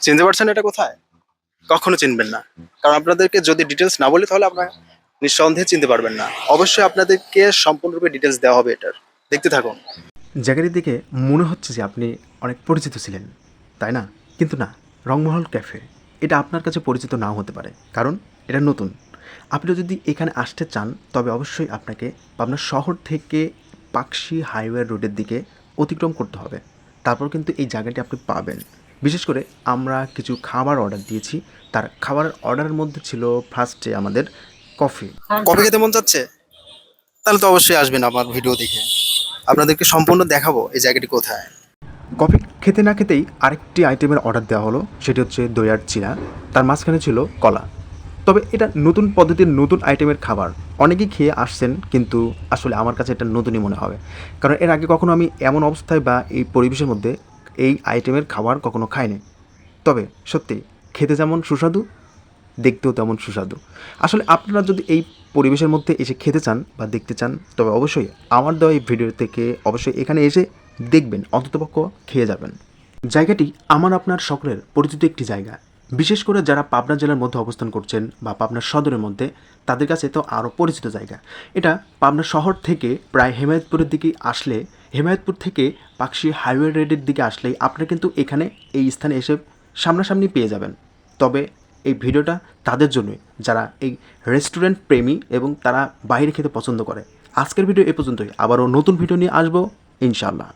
চিনতে পারছেন এটা কোথায়? কখনো চিনবেন না। কারণ আপনাদেরকে যদি ডিটেলস না বলি, তাহলে আপনারা নিঃসন্দেহে চিনতে পারবেন না। অবশ্যই আপনাদেরকে সম্পূর্ণরূপে ডিটেলস দেওয়া হবে এটার। দেখতে থাকুন। জায়গাটি দেখে মনে হচ্ছে যে আপনি অনেক পরিচিত ছিলেন, তাই না? কিন্তু না, রংমহল ক্যাফে, এটা আপনার কাছে পরিচিত নাও হতে পারে, কারণ এটা নতুন। আপনি যদি এখানে আসতে চান, তবে অবশ্যই আপনাকে আপনার শহর থেকে পাকশি হাইওয়ে রোডের দিকে অতিক্রম করতে হবে। তারপর কিন্তু এই জায়গাটি আপনি পাবেন। বিশেষ করে আমরা কিছু খাবার অর্ডার দিয়েছি। তার খাবারের অর্ডারের মধ্যে ছিল ফার্স্টে আমাদের কফি কফি খেতে মন চাচ্ছে? তাহলে তো অবশ্যই আসবেন আমার ভিডিও দেখে। আপনাদেরকে সম্পূর্ণ দেখাবো এই জায়গাটি কোথায়। কফি খেতে না খেতেই আরেকটি আইটেমের অর্ডার দেওয়া হলো সেটি হচ্ছে দইয়ার চিরা তার মাঝখানে ছিল কলা। তবে এটা নতুন পদ্ধতির নতুন আইটেমের খাবার। অনেকেই খেয়ে আসছেন কিন্তু আসলে আমার কাছে এটা নতুনই মনে হবে। কারণ এর আগে কখনো আমি এমন অবস্থায় বা এই পরিবেশের মধ্যে এই আইটেমের খাবার কখনো খায়নি। তবে সত্যি, খেতে যেমন সুস্বাদু, দেখতেও তেমন সুস্বাদু। আসলে আপনারা যদি এই পরিবেশের মধ্যে এসে খেতে চান বা দেখতে চান, তবে অবশ্যই আমার দেওয়া এই ভিডিও থেকে অবশ্যই এখানে এসে দেখবেন, অন্ততপক্ষ খেয়ে যাবেন। জায়গাটি আমার আপনার সকলের পরিচিত একটি জায়গা। বিশেষ করে যারা পাবনা জেলার মধ্যে অবস্থান করছেন বা পাবনা সদরের মধ্যে, তাদের কাছে তো আরও পরিচিত জায়গা। এটা পাবনা শহর থেকে প্রায় হেমায়তপুরের দিকে আসলে, হেমায়তপুর থেকে পাকশি হাইওয়ে রোডের দিকে আসলেই আপনারা কিন্তু এখানে এই স্থানে এসে সামনাসামনি পেয়ে যাবেন। তবে এই ভিডিওটা তাদের জন্যই, যারা এই রেস্টুরেন্ট প্রেমী এবং তারা বাইরে খেতে পছন্দ করে। আজকের ভিডিও এ পর্যন্তই। আবারও নতুন ভিডিও নিয়ে আসব, ইনশাআল্লাহ।